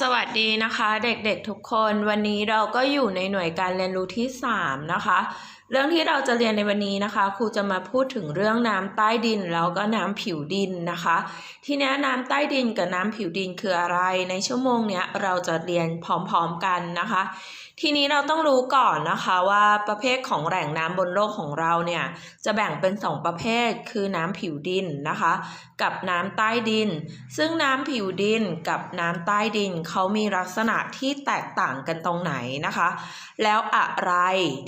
สวัสดีนะคะเด็กๆทุกคนวันนี้เราก็อยู่ในหน่วยการเรียนรู้ที่ 3 นะคะ เรื่องที่เราจะเรียนในวันนี้นะคะครูจะมาพูดถึงเรื่องน้ำใต้ดินแล้วก็น้ำผิวดินนะคะ ทีนี้น้ำใต้ดินกับน้ำผิวดินคืออะไรในชั่วโมงเนี้ยเราจะเรียนพร้อมๆกันนะคะ ทีนี้เราต้องรู้ก่อนนะคะว่าประเภทของแหล่งน้ำบนโลกของเราเนี่ยจะแบ่งเป็น 2 ประเภทคือน้ำผิวดินนะคะ กับน้ำใต้ดิน ซึ่งน้ำผิวดินกับน้ำใต้ดินเขามีลักษณะที่แตกต่างกันตรงไหนนะคะ แล้วอะไร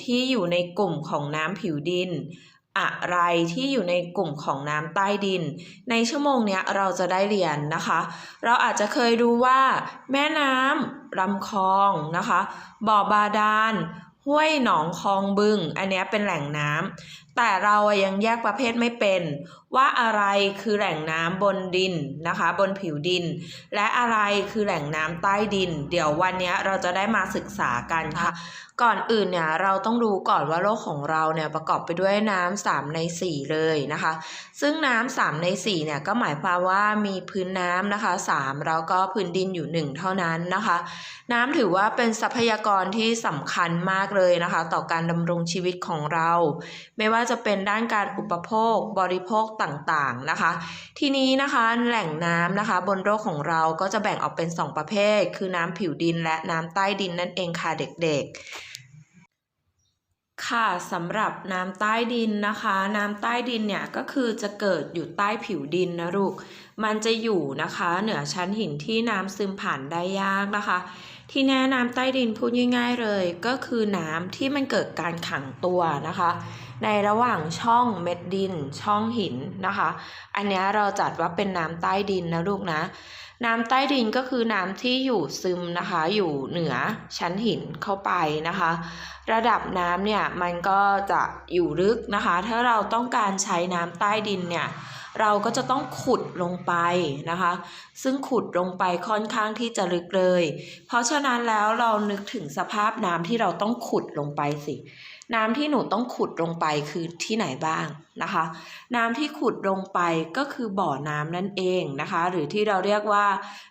ที่อยู่ในกลุ่มของน้ำผิวดิน อะไรที่อยู่ในกลุ่มของน้ำใต้ดิน ในชั่วโมงนี้เราจะได้เรียนนะคะ เราอาจจะเคยดูว่า แม่น้ำลำคลองนะคะ บ่อบาดาลห้วยหนองคลองบึง อันนี้เป็นแหล่งน้ำแต่เรายังแยกประเภทไม่เป็น ว่าอะไรคือแหล่งน้ำบนดินนะคะ บนผิวดิน และอะไรคือแหล่งน้ำใต้ดิน เดี๋ยววันนี้เราจะได้มาศึกษากันค่ะ ก่อนอื่นเนี่ยเราต้องรู้ก่อนว่าโลกของเราเนี่ยประกอบไปด้วยน้ำสามในสี่เลยนะคะ ซึ่งน้ำสามในสี่เนี่ยก็หมายความว่ามีพื้นน้ำนะคะสามแล้วก็พื้นดินอยู่หนึ่งเท่านั้นนะคะ น้ำถือว่าเป็นทรัพยากรที่สำคัญมากเลยนะคะ ต่อการดำรงชีวิตของเรา ไม่ว่าจะเป็นด้านการอุปโภคบริโภคต่างๆนะคะ ทีนี้นะคะแหล่งน้ำนะคะ บนโลกของเราก็จะแบ่งออกเป็น 2 ประเภท คือน้ำผิวดินและน้ำใต้ดินนั่นเองค่ะเด็กๆ ค่ะสำหรับน้ำใต้ดินนะคะ น้ำใต้ดินเนี่ยก็คือจะเกิดอยู่ใต้ผิวดินนะลูกมันจะอยู่นะคะ เหนือชั้นหินที่น้ำซึมผ่านได้ยากนะคะ ที่แน่น้ำใต้ดินพูดง่ายๆเลยก็คือน้ำที่มันเกิดการขังตัวนะคะ ในระหว่างช่องเม็ดดิน ช่องหินนะคะ อันนี้เราจัดว่าเป็นน้ำใต้ดินนะลูกนะ น้ำใต้ดินก็คือน้ำที่อยู่ซึมนะคะ อยู่เหนือชั้นหินเข้าไปนะคะ ระดับน้ำเนี่ยมันก็จะอยู่ลึกนะคะ ถ้าเราต้องการใช้น้ำใต้ดินเนี่ย เราก็จะต้องขุดลงไปนะคะ ซึ่งขุดลงไปค่อนข้างที่จะลึกเลย เพราะฉะนั้นแล้วเรานึกถึงสภาพน้ำที่เราต้องขุดลงไปสิ น้ำที่หนูต้องขุดลงไปคือที่ไหนบ้างนะคะ น้ำที่ขุดลงไปก็คือบ่อน้ำนั่นเองนะคะ หรือที่เราเรียกว่า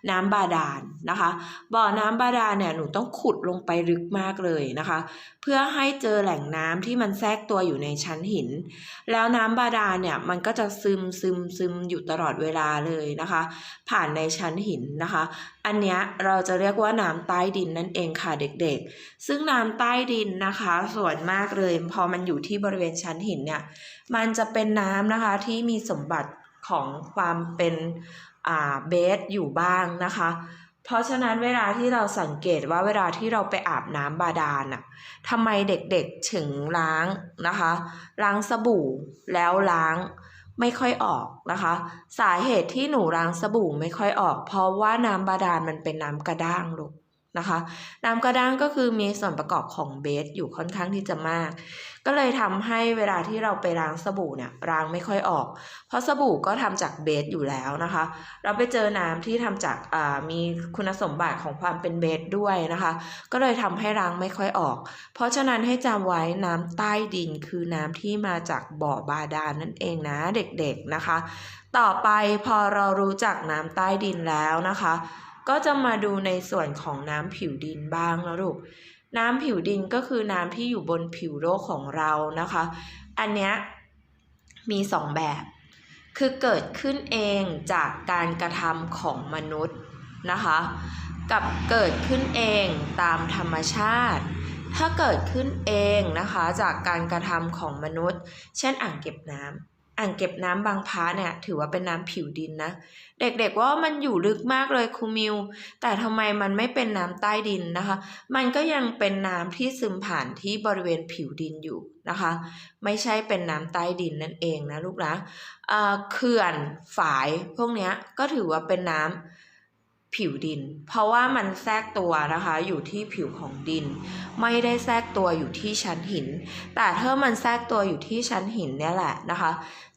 น้ำบาดาลนะคะ บ่อน้ำบาดาลเนี่ยหนูต้องขุดลงไปลึกมากเลยนะคะ เพื่อให้เจอแหล่งน้ำที่มันแทรกตัวอยู่ในชั้นหิน แล้วน้ำบาดาลเนี่ยมันก็จะซึมซึมซึมอยู่ตลอดเวลาเลยนะคะ ผ่านในชั้นหินนะคะอันเนี้ยเราจะเรียกว่าน้ำใต้ดินนั่นเองค่ะเด็กๆ ซึ่งน้ำใต้ดินนะคะ ส่วนมากเลยพอมันอยู่ที่บริเวณชั้นหินเนี่ยมันจะเป็นน้ำนะคะที่มีสมบัติของความเป็นอ่าเบสอยู่บ้างนะคะ เพราะฉะนั้นเวลาที่เราสังเกตว่าเวลาที่เราไปอาบน้ำบาดาลน่ะทำไมเด็กๆถึงล้างนะคะ ล้างสบู่แล้วล้าง ไม่ค่อยออกนะคะ สาเหตุที่หนูล้างสบู่ไม่ค่อยออก เพราะว่าน้ำบาดาลมันเป็นน้ำกระด้างลูก นะคะน้ำกระด้างก็คือมีส่วนประกอบของเบสอยู่ค่อนข้างที่จะมาก ก็เลยทำให้เวลาที่เราไปล้างสบู่เนี่ยล้างไม่ค่อยออก เพราะสบู่ก็ทำจากเบสอยู่แล้วนะคะ เราไปเจอน้ำที่ทำจากมีคุณสมบัติของความเป็นเบสด้วยนะคะ ก็เลยทำให้ล้างไม่ค่อยออก เพราะฉะนั้นให้จำไว้น้ำใต้ดินคือน้ำที่มาจากบ่อบาดาลนั่นเองนะเด็กๆนะคะ ต่อไปพอเรารู้จักน้ำใต้ดินแล้วนะคะ ก็จะมาดูในส่วนของน้ำผิวดินบ้างแล้วลูกน้ำผิวดินก็คือน้ำที่อยู่บนผิวโลกของเรานะคะ อันเนี้ยมีสองแบบ คือเกิดขึ้นเองจากการกระทำของมนุษย์นะคะ กับเกิดขึ้นเองตามธรรมชาติ ถ้าเกิดขึ้นเองนะคะจากการกระทำของมนุษย์ เช่นอ่างเก็บน้ำ อ่างเก็บน้ำบางพระเนี่ยถือว่าเป็นน้ำผิวดินนะ เด็กๆว่ามันอยู่ลึกมากเลยครูมิว แต่ทำไมมันไม่เป็นน้ำใต้ดินนะคะ มันก็ยังเป็นน้ำที่ซึมผ่านที่บริเวณผิวดินอยู่นะคะ ไม่ใช่เป็นน้ำใต้ดินนั่นเองนะลูกนะเอ่อเขื่อนฝายพวกนี้ก็ถือว่าเป็นน้ำผิวดิน เพราะว่ามันแทรกตัวนะคะอยู่ที่ผิวของดิน ไม่ได้แทรกตัวอยู่ที่ชั้นหิน แต่ถ้ามันแทรกตัวอยู่ที่ชั้นหินเนี่ยแหละนะคะ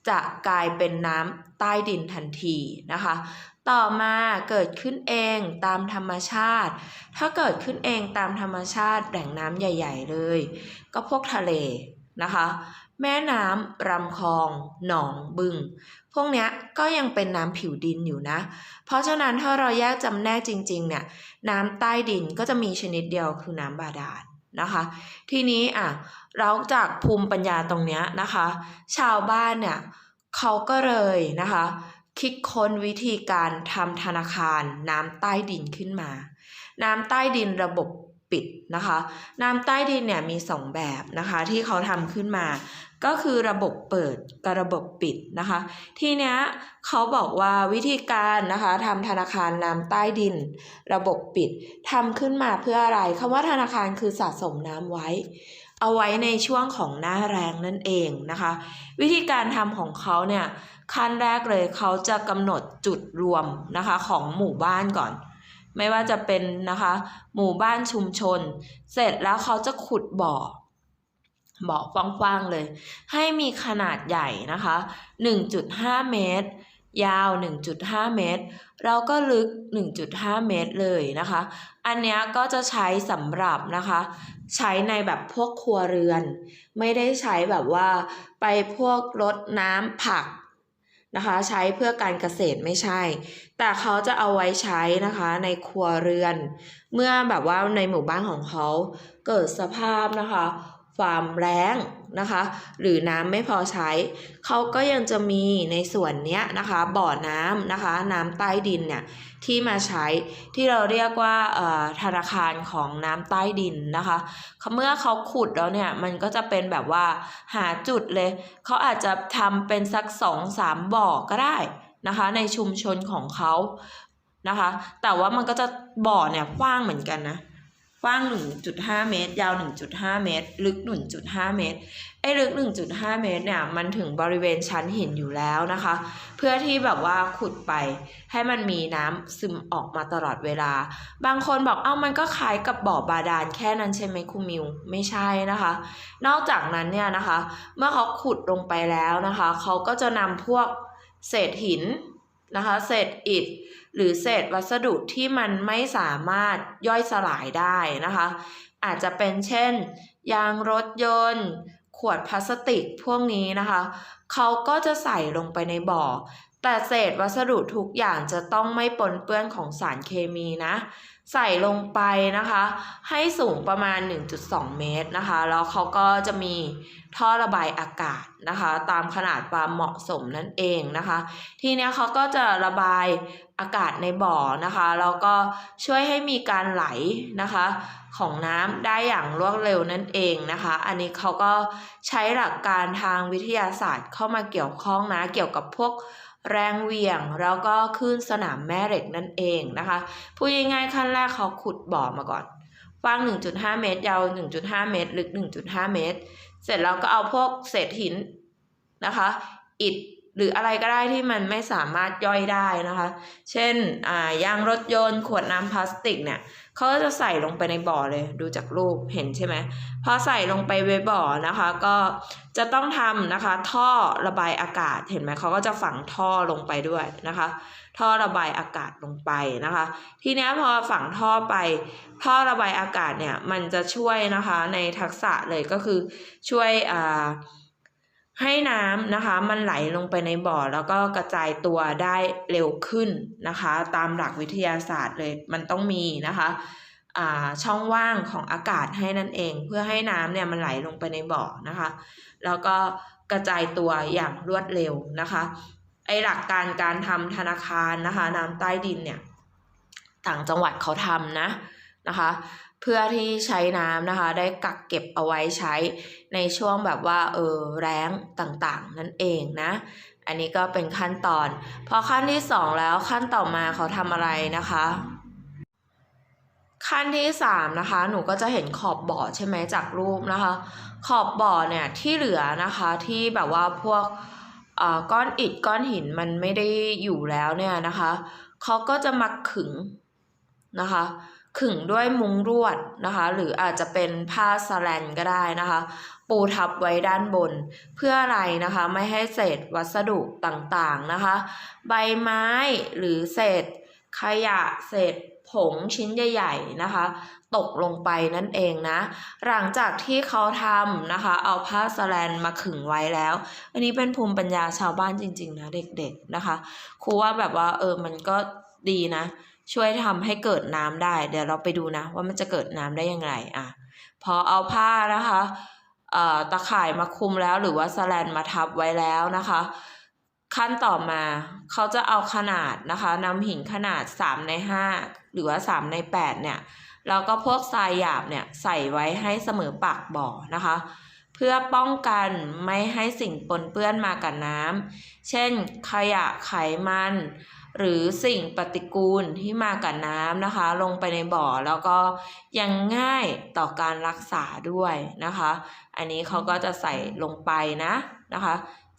จะกลายเป็นน้ำใต้ดินทันทีนะคะ ต่อมาเกิดขึ้นเองตามธรรมชาติ ถ้าเกิดขึ้นเองตามธรรมชาติแหล่งน้ำใหญ่ ๆ เลย ก็พวกทะเลนะคะ แม่น้ำลำคลอง หนองบึง พวกนี้ก็ยังเป็นน้ำผิวดินอยู่นะ เพราะฉะนั้นถ้าเราแยกจำแนกจริงๆเนี่ยน้ำใต้ดินก็จะมีชนิดเดียวคือน้ำบาดาล นะคะ ทีนี้อะเราจากภูมิปัญญาตรงเนี้ยนะคะ ชาวบ้านเนี่ยเขาก็เลยนะคะ คิดค้นวิธีการทำธนาคารน้ำใต้ดินขึ้นมา น้ำใต้ดินระบบปิดนะคะ น้ำใต้ดินเนี่ยมีสองแบบนะคะที่เขาทำขึ้นมา ก็คือระบบเปิดกับระบบปิดนะคะ ทีเนี้ยเขาบอกว่าวิธีการนะคะทำธนาคารน้ำใต้ดิน ระบบปิดทำขึ้นมาเพื่ออะไรคำว่าธนาคารคือสะสมน้ำไว้ เอาไว้ในช่วงของหน้าแรงนั่นเองนะคะ วิธีการทำของเขาเนี่ยขั้นแรกเลยเขาจะกำหนดจุดรวมนะคะของหมู่บ้านก่อนไม่ว่าจะเป็นนะคะ หมู่บ้านชุมชน เสร็จแล้วเขาจะขุดบ่อ บอกว้างๆเลย ให้มีขนาดใหญ่นะคะ 1.5 เมตร ยาว 1.5 เมตรแล้วก็ลึก 1.5 เมตรเลยนะคะ อันเนี้ยก็จะใช้สำหรับนะคะ ใช้ในแบบพวกครัวเรือน ไม่ได้ใช้แบบว่าไปพวกรดน้ำผักนะคะใช้เพื่อการเกษตรไม่ใช่ แต่เขาจะเอาไว้ใช้นะคะในครัวเรือน เมื่อแบบว่าในหมู่บ้านของเขาเกิดสภาพนะคะ ความแล้งนะคะ หรือน้ำไม่พอใช้ เขาก็ยังจะมีในส่วนเนี้ยนะคะ บ่อน้ำนะคะ น้ำใต้ดินเนี่ยที่มาใช้ที่เราเรียกว่าธนาคารของน้ำใต้ดินนะคะเมื่อเขาขุดแล้วเนี่ยมันก็จะเป็นแบบว่าหาจุดเลย เขาอาจจะทำเป็นสักสองสามบ่อก็ได้นะคะ ในชุมชนของเขานะคะ แต่ว่ามันก็จะบ่อเนี่ยกว้างเหมือนกันนะ กว้าง 1.5 เมตร ยาว 1.5 เมตร ลึก 1.5 เมตร ไอ้ลึก 1.5 เมตรเนี่ย มันถึงบริเวณชั้นหินอยู่แล้วนะคะ เพื่อที่แบบว่าขุดไปให้มันมีน้ำซึมออกมาตลอดเวลา บางคนบอกเอ้ามันก็คล้ายกับบ่อบาดาลแค่นั้นใช่ไหมครูมิว ไม่ใช่นะคะ นอกจากนั้นเนี่ยนะคะ เมื่อเขาขุดลงไปแล้วนะคะ เขาก็จะนำพวกเศษหิน นะคะเศษอิฐหรือเศษวัสดุที่มันไม่สามารถย่อยสลายได้นะคะ อาจจะเป็นเช่น ยางรถยนต์ ขวดพลาสติกพวกนี้นะคะ เขาก็จะใส่ลงไปในบ่อ แต่เศษวัสดุทุกอย่างจะต้องไม่ปนเปื้อนของสารเคมีนะใส่ลงไปนะคะ ให้สูงประมาณ 1.2 เมตรนะคะ แล้วเขาก็จะมีท่อระบายอากาศนะคะ ตามขนาดความเหมาะสมนั่นเองนะคะ ทีเนี้ยเขาก็จะระบายอากาศในบ่อนะคะแล้วก็ช่วยให้มีการไหลนะคะ ของน้ำได้อย่างรวดเร็วนั่นเองนะคะ อันนี้เขาก็ใช้หลักการทางวิทยาศาสตร์เข้ามาเกี่ยวข้องนะเกี่ยวกับพวก แรงเหวี่ยงแล้วก็ขึ้นสนามแม่เหล็กนั่นเองนะคะพูดง่ายๆขั้นแรกเขาขุดบ่อมาก่อนกว้าง 1.5 เมตร ยาว 1.5 เมตร ลึก 1.5 เมตร เสร็จแล้วก็เอาพวกเศษหินนะคะ อิฐ หรืออะไรก็ได้ที่มันไม่สามารถย่อยได้นะคะ เช่นอ่ายางรถยนต์ขวดน้ำพลาสติกเนี่ยเขาก็จะใส่ลงไปในบ่อเลย ดูจากรูปเห็นใช่ไหมพอใส่ลงไปในบ่อนะคะ ก็จะต้องทำนะคะ ท่อระบายอากาศเห็นไหมเขาก็จะฝังท่อลงไปด้วยนะคะ ท่อระบายอากาศลงไปนะคะ ทีนี้พอฝังท่อไป ท่อระบายอากาศเนี่ยมันจะช่วยนะคะในทักษะเลยก็คือช่วยอ่า ให้น้ำนะคะ มันไหลลงไปในบ่อ แล้วก็กระจายตัวได้เร็วขึ้นนะคะ ตามหลักวิทยาศาสตร์เลยมันต้องมีนะคะอ่าช่องว่างของอากาศให้นั่นเอง เพื่อให้น้ำเนี่ยมันไหลลงไปในบ่อนะคะ แล้วก็กระจายตัวอย่างรวดเร็วนะคะไอหลักการการทำธนาคารนะคะ น้ำใต้ดินเนี่ย ต่างจังหวัดเขาทำนะนะคะ เพื่อที่ใช้น้ำนะคะ ได้กักเก็บเอาไว้ใช้ในช่วงแบบว่าเออแรงต่างๆ นั่นเองนะ อันนี้ก็เป็นขั้นตอน พอขั้นที่สองแล้วขั้นต่อมาเขาทำอะไรนะคะขั้นที่สามนะคะหนูก็จะเห็นขอบบ่อใช่ไหมจากรูปนะคะ ขอบบ่อเนี่ยที่เหลือนะคะที่แบบว่าพวกอ่าก้อนอิฐก้อนหินมันไม่ได้อยู่แล้วเนี่ยนะคะเขาก็จะมาขึงนะคะ ขึงด้วยมุ้งรวดนะคะ หรืออาจจะเป็นผ้าสแลนก็ได้นะคะ ปูทับไว้ด้านบน เพื่ออะไรนะคะไม่ให้เศษวัสดุต่างๆนะคะ ใบไม้หรือเศษขยะเศษผงชิ้นใหญ่ๆนะคะ ตกลงไปนั่นเองนะ หลังจากที่เขาทำนะคะ เอาผ้าสแลนมาขึงไว้แล้ว อันนี้เป็นภูมิปัญญาชาวบ้านจริง ๆ นะ เด็ก ๆนะคะครูว่าแบบว่าเออมันก็ดีนะ ช่วยทำให้เกิดน้ำได้ เดี๋ยวเราไปดูนะว่ามันจะเกิดน้ำได้ยังไงอะพอเอาผ้านะคะเอ่อตะข่ายมาคุมแล้วหรือว่าสแลนมาทับไว้แล้วนะคะ ขั้นต่อมาเขาจะเอาขนาดนะคะนำหินขนาด 3 ใน 5 หรือว่า 3 ใน 8 เนี่ยแล้วก็พวกทรายหยาบเนี่ยใส่ไว้ให้เสมอปากบ่อนะคะ เพื่อป้องกันไม่ให้สิ่งปนเปื้อนมากับน้ำเช่นขยะไขมัน หรือสิ่งปฏิกูลที่มากับน้ำนะคะ ลงไปในบ่อแล้วก็ยังง่ายต่อการรักษาด้วยนะคะ อันนี้เขาก็จะใส่ลงไปนะนะคะ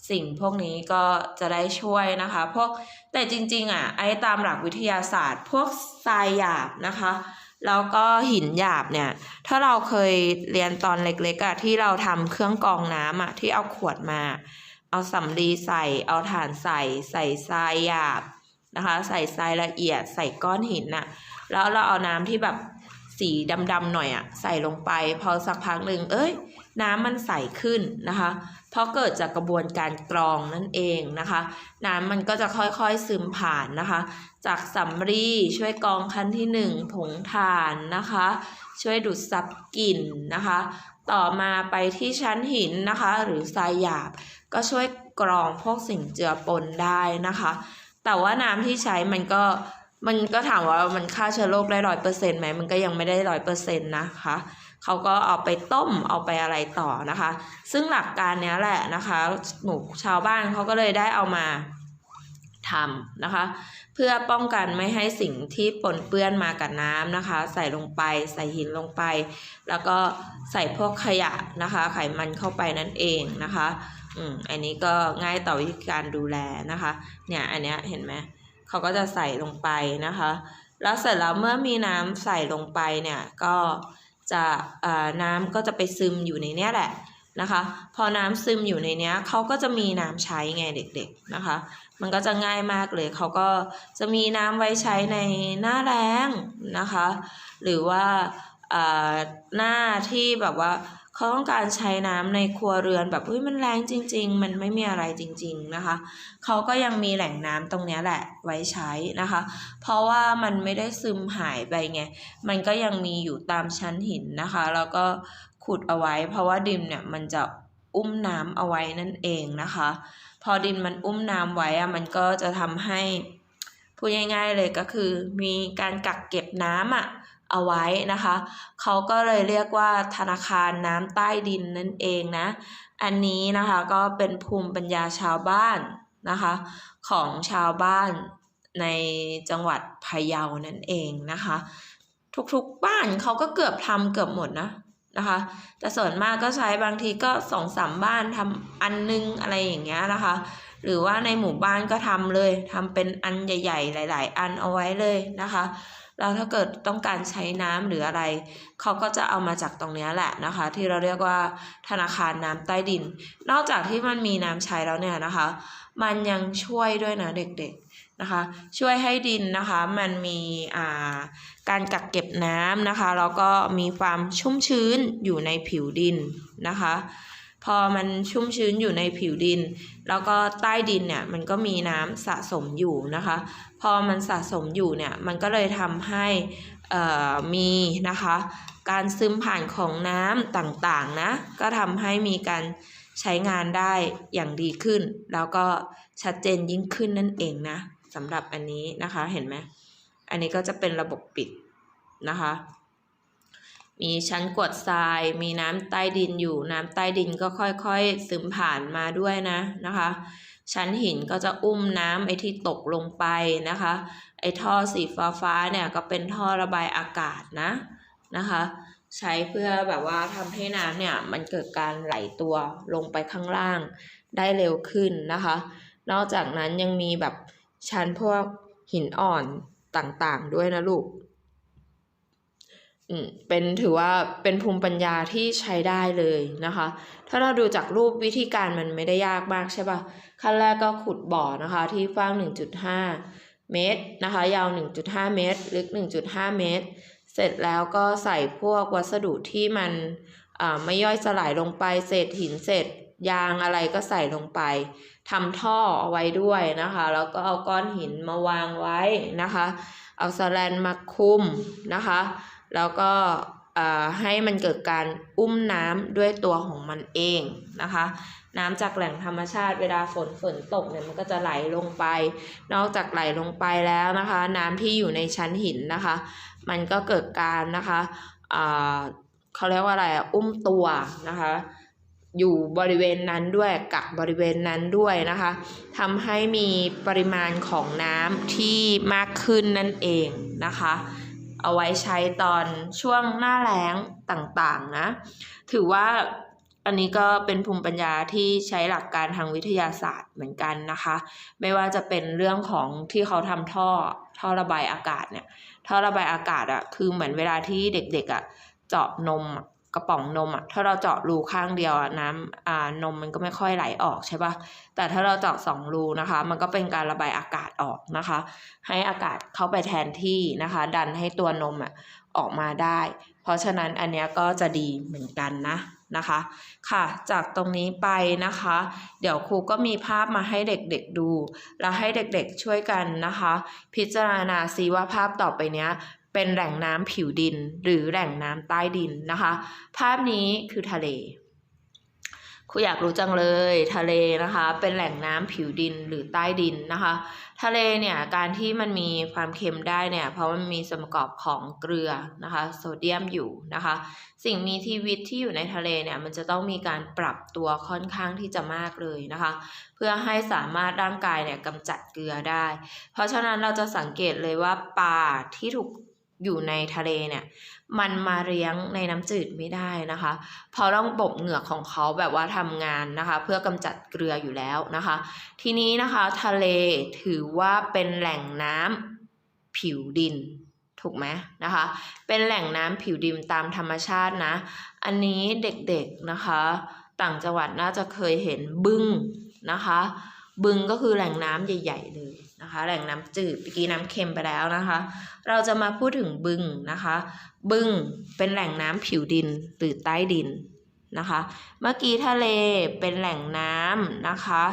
สิ่งพวกนี้ก็จะได้ช่วยนะคะพวกแต่จริงๆอะไอ้ตามหลักวิทยาศาสตร์ พวกทรายหยาบนะคะแล้วก็หินหยาบเนี่ย ถ้าเราเคยเรียนตอนเล็กๆอะที่เราทำเครื่องกรองน้ำอะที่เอาขวดมา เอาสำลีใส่ เอาถ่านใส่ ใส่ทรายหยาบ นะคะ ใส่ทรายละเอียดใส่ก้อนหินน่ะ แล้วเราเอาน้ำที่แบบสีดำๆหน่อยอะใส่ลงไป พอสักพักหนึ่งเอ้ย น้ำมันใสขึ้นนะคะ เพราะเกิดจากกระบวนการกรองนั่นเองนะคะ น้ำมันก็จะค่อยๆซึมผ่านนะคะ จากสำลีช่วยกรองขั้นที่หนึ่งผงถ่านนะคะ ช่วยดูดซับกลิ่นนะคะ ต่อมาไปที่ชั้นหินนะคะ หรือทรายหยาบก็ช่วยกรองพวกสิ่งเจือปนได้นะคะ แต่ว่าน้ำที่ใช้มันก็มันก็ถามว่ามันฆ่าเชื้อโรคได้ร้อยเปอร์เซ็นต์ไหมมันก็ยังไม่ได้ร้อยเปอร์เซ็นต์นะคะเขาก็เอาไปต้มเอาไปอะไรต่อนะคะ ซึ่งหลักการเนี้ยแหละนะคะหมู่ชาวบ้านเขาก็เลยได้เอามาทำนะคะ เพื่อป้องกันไม่ให้สิ่งที่ปนเปื้อนมากับน้ำนะคะ ใส่ลงไปใส่หินลงไป แล้วก็ใส่พวกขยะนะคะ ไขมันเข้าไปนั่นเองนะคะ อืมอันนี้ก็ง่ายต่อวิธีการดูแลนะคะ เนี่ยอันเนี้ยเห็นไหมเขาก็จะใส่ลงไปนะคะ แล้วเสร็จแล้วเมื่อมีน้ำใส่ลงไปเนี่ยก็จะเอ่อน้ำก็จะไปซึมอยู่ในเนี้ยแหละนะคะ พอน้ำซึมอยู่ในเนี้ยเขาก็จะมีน้ำใช้ไงเด็กๆนะคะ มันก็จะง่ายมากเลยเขาก็จะมีน้ำไว้ใช้ในหน้าแล้งนะคะ หรือว่าเอ่อหน้าที่แบบว่า ขาต้องการใช้น้ำในครัวเรือนแบบเฮ้ยมันแรงจริง ๆ มันไม่มีอะไรจริง ๆนะคะ เขาก็ยังมีแหล่งน้ำตรงนี้แหละไว้ใช้นะคะ เพราะว่ามันไม่ได้ซึมหายไปไง มันก็ยังมีอยู่ตามชั้นหินนะคะ แล้วก็ขุดเอาไว้ เพราะว่าดินเนี่ยมันจะอุ้มน้ำเอาไว้นั่นเองนะคะ พอดินมันอุ้มน้ำไว้อะมันก็จะทำให้พูดง่ายๆเลยก็คือมีการกักเก็บน้ำอะ เอาไว้นะคะ เขาก็เลยเรียกว่าธนาคารน้ำใต้ดินนั่นเองนะ อันนี้นะคะก็เป็นภูมิปัญญาชาวบ้านนะคะ ของชาวบ้านในจังหวัดพะเยานั่นเองนะคะ ทุกๆบ้านเขาก็เกือบทำเกือบหมดนะนะคะ แต่ส่วนมากก็ใช้บางทีก็สองสามบ้านทำอันนึงอะไรอย่างเงี้ยนะคะ หรือว่าในหมู่บ้านก็ทำเลยทำเป็นอันใหญ่ ๆ หลาย ๆ อันเอาไว้เลยนะคะ แล้วถ้าเกิดต้องการใช้น้ำหรืออะไร เขาก็จะเอามาจากตรงนี้แหละนะคะ ที่เราเรียกว่าธนาคารน้ำใต้ดิน นอกจากที่มันมีน้ำใช้แล้วเนี่ยนะคะ มันยังช่วยด้วยนะเด็กๆนะคะ ช่วยให้ดินนะคะ มันมีอ่าการกักเก็บน้ำนะคะแล้วก็มีความชุ่มชื้นอยู่ในผิวดินนะคะ พอมันชุ่มชื้นอยู่ในผิวดิน แล้วก็ใต้ดินเนี่ยมันก็มีน้ำสะสมอยู่นะคะ พอมันสะสมอยู่เนี่ยมันก็เลยทำให้มีนะคะการซึมผ่านของน้ำต่างๆนะ ก็ทำให้มีการใช้งานได้อย่างดีขึ้น แล้วก็ชัดเจนยิ่งขึ้นนั่นเองนะสำหรับอันนี้นะคะเห็นไหมอันนี้ก็จะเป็นระบบปิดนะคะ มีชั้นกรวดทราย มีน้ำใต้ดินอยู่ น้ำใต้ดินก็ค่อยๆซึมผ่านมาด้วยนะนะคะ ชั้นหินก็จะอุ้มน้ำไอ้ที่ตกลงไปนะคะ ไอ้ท่อสีฟ้าฟ้าๆเนี่ยก็เป็นท่อระบายอากาศนะนะคะ ใช้เพื่อแบบว่าทำให้น้ำเนี่ยมันเกิดการไหลตัวลงไปข้างล่างได้เร็วขึ้นนะคะ นอกจากนั้นยังมีแบบชั้นพวกหินอ่อนต่างๆ ด้วยนะลูก เป็นถือว่าเป็นภูมิปัญญาที่ใช้ได้เลยนะคะ ถ้าเราดูจากรูปวิธีการมันไม่ได้ยากมากใช่ปะขั้นแรกก็ขุดบ่อนะคะที่กว้าง 1.5 เมตรนะคะ ยาว 1.5 เมตร ลึก 1.5 เมตร เสร็จแล้วก็ใส่พวกวัสดุที่มันอ่าไม่ย่อยสลายลงไปเศษหินเศษยางอะไรก็ใส่ลงไปทำท่อเอาไว้ด้วยนะคะ แล้วก็เอาก้อนหินมาวางไว้นะคะ เอาสแลนมาคุมนะคะ แล้วก็ให้มันเกิดการอุ้มน้ำด้วยตัวของมันเองนะคะ น้ำจากแหล่งธรรมชาติเวลาฝนฝนตกเนี่ยมันก็จะไหลลงไป นอกจากไหลลงไปแล้วนะคะ น้ำที่อยู่ในชั้นหินนะคะ มันก็เกิดการนะคะเขาเรียกว่าอะไรอะอุ้มตัวนะคะอยู่บริเวณนั้นด้วยกักบริเวณนั้นด้วยนะคะทำให้มีปริมาณของน้ำที่มากขึ้นนั่นเองนะคะ เอาไว้ใช้ตอนช่วงหน้าแล้งต่างๆนะ ถือว่าอันนี้ก็เป็นภูมิปัญญาที่ใช้หลักการทางวิทยาศาสตร์เหมือนกันนะคะ ไม่ว่าจะเป็นเรื่องของที่เขาทำท่อท่อระบายอากาศเนี่ย ท่อระบายอากาศอะคือเหมือนเวลาที่เด็กๆอะเจาะนมอะ กระป๋องนมอะถ้าเราเจาะรูข้างเดียวอะน้ำอ่านมมันก็ไม่ค่อยไหลออกใช่ปะแต่ถ้าเราเจาะสองรูนะคะ มันก็เป็นการระบายอากาศออกนะคะ ให้อากาศเข้าไปแทนที่นะคะ ดันให้ตัวนมอะออกมาได้ เพราะฉะนั้นอันเนี้ยก็จะดีเหมือนกันนะนะคะ ค่ะ จากตรงนี้ไปนะคะ เดี๋ยวครูก็มีภาพมาให้เด็กๆดู แล้วให้เด็กๆช่วยกันนะคะ พิจารณาซิว่าภาพต่อไปเนี้ย เป็นแหล่งน้ำผิวดินหรือแหล่งน้ำใต้ดินนะคะ ภาพนี้คือทะเลครูอยากรู้จังเลยทะเลนะคะ เป็นแหล่งน้ำผิวดินหรือใต้ดินนะคะ ทะเลเนี่ยการที่มันมีความเค็มได้เนี่ยเพราะมันมีส่วนประกอบของเกลือนะคะ โซเดียมอยู่นะคะ สิ่งมีชีวิตที่อยู่ในทะเลเนี่ยมันจะต้องมีการปรับตัวค่อนข้างที่จะมากเลยนะคะ เพื่อให้สามารถร่างกายเนี่ยกำจัดเกลือได้ เพราะฉะนั้นเราจะสังเกตเลยว่าปลาที่ถูก อยู่ในทะเลเนี่ยมันมาเลี้ยงในน้ำจืดไม่ได้นะคะ เพราะต้องบบเหงือกของเขาแบบว่าทำงานนะคะ เพื่อกำจัดเกลืออยู่แล้วนะคะ ทีนี้นะคะทะเลถือว่าเป็นแหล่งน้ำผิวดินถูกไหมนะคะ เป็นแหล่งน้ำผิวดินตามธรรมชาตินะ อันนี้เด็กๆนะคะ ต่างจังหวัดน่าจะเคยเห็นบึ้งนะคะ บึงก็คือแหล่งน้ำใหญ่ ๆ เลย นะคะ แหล่งน้ำจืดเมื่อกี้น้ำเค็มไปแล้วนะคะ เราจะมาพูดถึงบึงนะคะ บึงเป็นแหล่งน้ำผิวดินหรือใต้ดินนะคะ เมื่อกี้ทะเลเป็นแหล่งน้ำนะคะ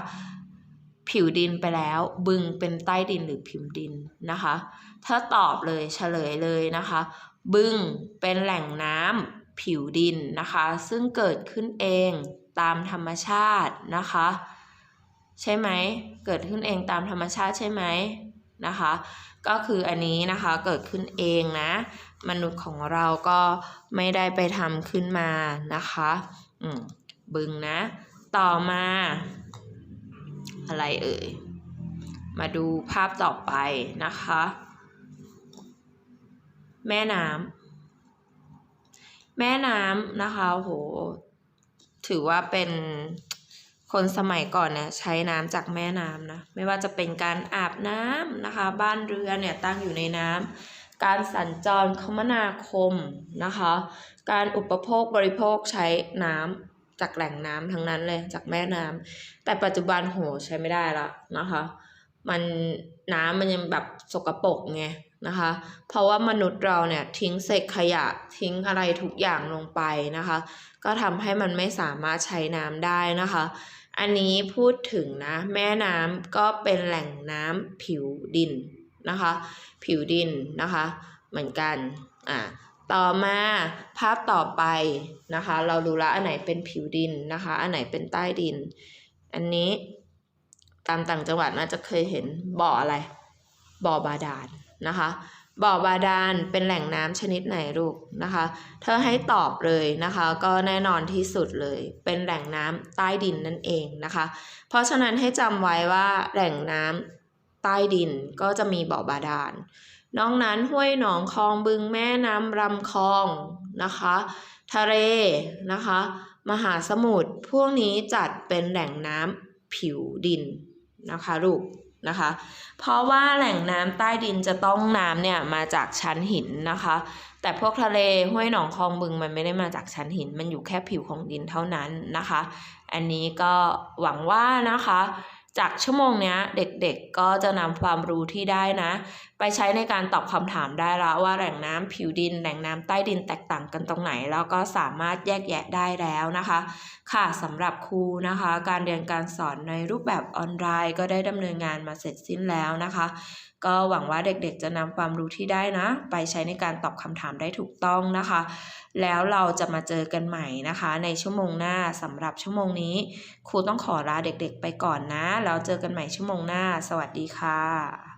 ผิวดินไปแล้ว บึงเป็นใต้ดินหรือผิวดินนะคะ ถ้าตอบเลยเฉลยเลยนะคะ บึงเป็นแหล่งน้ำผิวดินนะคะ ซึ่งเกิดขึ้นเองตามธรรมชาตินะคะ ใช่ไหม เกิดขึ้นเองตามธรรมชาติใช่ไหมนะคะ ก็คืออันนี้นะคะเกิดขึ้นเองนะ มนุษย์ของเราก็ไม่ได้ไปทำขึ้นมานะคะอืมบึงนะ ต่อมา อะไรเอ่ย มาดูภาพต่อไปนะคะ แม่น้ำแม่น้ำนะคะโหถือว่าเป็น คนสมัยก่อนเนี่ยใช้น้ำจากแม่น้ำนะไม่ว่าจะเป็นการอาบน้ำนะคะ บ้านเรือนเนี่ยตั้งอยู่ในน้ำการสัญจรคมนาคมนะคะ การอุปโภคบริโภคใช้น้ำจากแหล่งน้ำทั้งนั้นเลยจากแม่น้ำแต่ปัจจุบันโหใช้ไม่ได้ละนะคะมันน้ำมันยังแบบสกปรกไงนะคะ เพราะว่ามนุษย์เราเนี่ยทิ้งเศษขยะทิ้งอะไรทุกอย่างลงไปนะคะ ก็ทำให้มันไม่สามารถใช้น้ำได้นะคะ อันนี้พูดถึงนะแม่น้ำก็เป็นแหล่งน้ำผิวดินนะคะ ผิวดินนะคะ เหมือนกันอ่าต่อมาภาพต่อไปนะคะ เราดูละอันไหนเป็นผิวดินนะคะ อันไหนเป็นใต้ดิน อันนี้ตามต่างจังหวัดน่าจะเคยเห็นบ่ออะไรบ่อบาดาลนะคะ บ่อบาดาลเป็นแหล่งน้ำชนิดไหนลูกนะคะ เธอให้ตอบเลยนะคะ ก็แน่นอนที่สุดเลย เป็นแหล่งน้ำใต้ดินนั่นเองนะคะ เพราะฉะนั้นให้จำไว้ว่าแหล่งน้ำใต้ดินก็จะมีบ่อบาดาลนอกนั้นห้วยหนองคลองบึงแม่น้ำลำคลองนะคะ ทะเลนะคะ มหาสมุทรพวกนี้จัดเป็นแหล่งน้ำผิวดินนะคะลูก นะคะ เพราะว่าแหล่งน้ำใต้ดินจะต้องน้ำเนี่ยมาจากชั้นหินนะคะ แต่พวกทะเลห้วยหนองคลองบึงมันไม่ได้มาจากชั้นหิน มันอยู่แค่ผิวของดินเท่านั้นนะคะ อันนี้ก็หวังว่านะคะ จากชั่วโมงนี้เด็กๆก็จะนำความรู้ที่ได้นะ ไปใช้ในการตอบคำถามได้แล้วว่าแหล่งน้ำผิวดิน แหล่งน้ำใต้ดินแตกต่างกันตรงไหน แล้วก็สามารถแยกแยะได้แล้วนะคะ ค่ะสำหรับครูนะคะ การเรียนการสอนในรูปแบบออนไลน์ ก็ได้ดำเนินงานมาเสร็จสิ้นแล้วนะคะ ก็หวังว่าเด็กๆ จะนำความรู้ที่ได้นะ ไปใช้ในการตอบคำถามได้ถูกต้องนะคะ แล้วเราจะมาเจอกันใหม่นะคะ ในชั่วโมงหน้าสำหรับชั่วโมงนี้ ครูต้องขอลาเด็กๆ ไปก่อนนะ แล้วเจอกันใหม่ชั่วโมงหน้า สวัสดีค่ะ